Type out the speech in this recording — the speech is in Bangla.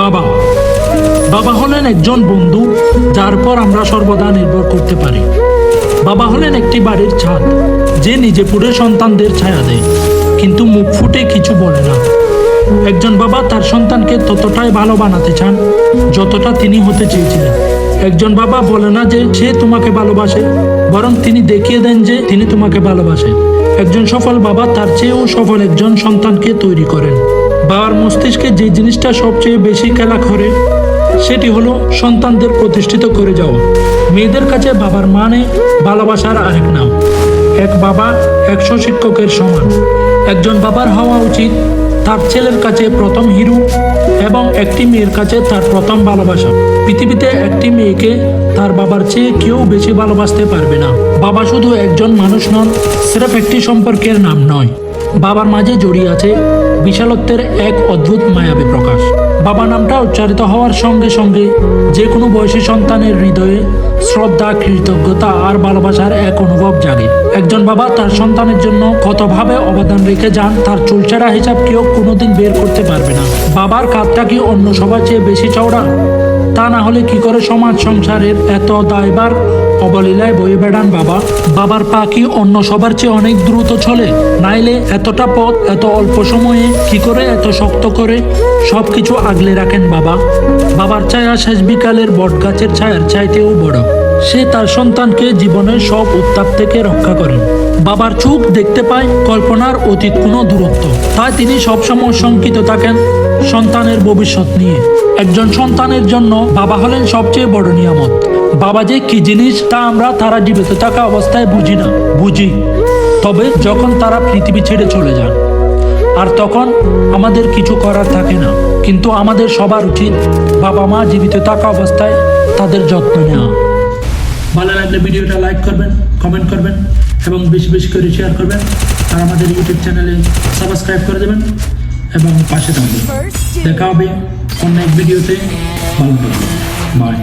বাবা। বাবা হলেন একজন বন্ধু, যার পর আমরা সর্বদা নির্ভর করতে পারি। বাবা হলেন একটি বাড়ির ছাদ, যে নিজে পুরে সন্তানদের ছায়া দেয়, কিন্তু মুখ ফুটে কিছু বলে না। একজন বাবা তার সন্তানকে ততটাই ভালো বানাতে চান, যতটা তিনি হতে চেয়েছিলেন। একজন বাবা বলে না যে সে তোমাকে ভালোবাসে, বরং তিনি দেখিয়ে দেন যে তিনি তোমাকে ভালোবাসেন। একজন সফল বাবা তার চেয়েও সফল একজন সন্তানকে তৈরি করেন। বাবার মস্তিষ্কে যে জিনিসটা সবচেয়ে বেশি খেলা করে, সেটি হলো সন্তানদের প্রতিষ্ঠিত করে যাওয়া। মেয়েদের কাছে বাবার মানে ভালোবাসার আরেক নাম। এক বাবা, একশো শিক্ষকের সমান। একজন বাবার হওয়া উচিত তার ছেলের কাছে প্রথম হিরো এবং একটি মেয়ের কাছে তার প্রথম ভালোবাসা। পৃথিবীতে একটি মেয়েকে তার বাবার চেয়ে কেউ বেশি ভালোবাসতে পারবে না। বাবা শুধু একজন মানুষ নন, সিরফ একটি সম্পর্কের নাম নয়। বাবার মাঝে জড়িয়ে আছে বিশালত্বের এক অদ্ভুত মায়াবী প্রকাশ। বাবা নামটা উচ্চারিত হওয়ার সঙ্গে সঙ্গে যে কোনো বয়সী সন্তানের হৃদয়ে শ্রদ্ধা, কৃতজ্ঞতা আর ভালোবাসার এক অনুভব জাগে। একজন বাবা তার সন্তানের জন্য কতভাবে অবদান রেখে যান, তার চুলচেরা হিসাব কেউ কোনোদিন বের করতে পারবে না। বাবার কাঁধটা কি অন্য সবার চেয়ে বেশি চওড়া? তা না হলে কি করে সমাজ সংসারের এত দায়বার অবলীলায় বয়ে বেড়ান বাবা। বাবার পা কি অন্য সবার চেয়ে অনেক দ্রুত চলে? নাইলে এতটা পথ, এত অল্প সময়ে কি করে এত শক্ত করে? সব কিছু আগলে রাখেন বাবা। বাবার ছায়া শেষ বিকালের বটগাছের ছায়ার চাইতেও বড়। সে তার সন্তানকে জীবনের সব উত্তাপ থেকে রক্ষা করেন বাবার চোখ দেখতে পায় কল্পনার অতীত কোনো দূরত্ব। তাই তিনি সবসময় শঙ্কিত থাকেন সন্তানের ভবিষ্যৎ নিয়ে। একজন সন্তানের জন্য বাবা হলেন সবচেয়ে বড় নিয়ামত। বাবা যে কি জিনিস তা আমরা তারা জীবিত থাকা অবস্থায় বুঝি না। বুঝি। তবে যখন তারা পৃথিবী ছেড়ে চলে যান, আর তখন আমাদের কিছু করার থাকে না। কিন্তু আমাদের সবার উচিত বাবা মা জীবিত থাকা অবস্থায় তাদের যত্ন নেওয়া। ভালো লাগলে ভিডিওটা লাইক করবেন কমেন্ট করবেন এবং বেশি বেশি করে শেয়ার করবেন আর আমাদের ইউটিউব চ্যানেলে সাবস্ক্রাইব করে দেবেন এবং পাশে থাকবেন। দেখা হবে অন্য এক ভিডিওতে ভালো থাকবেন। বাই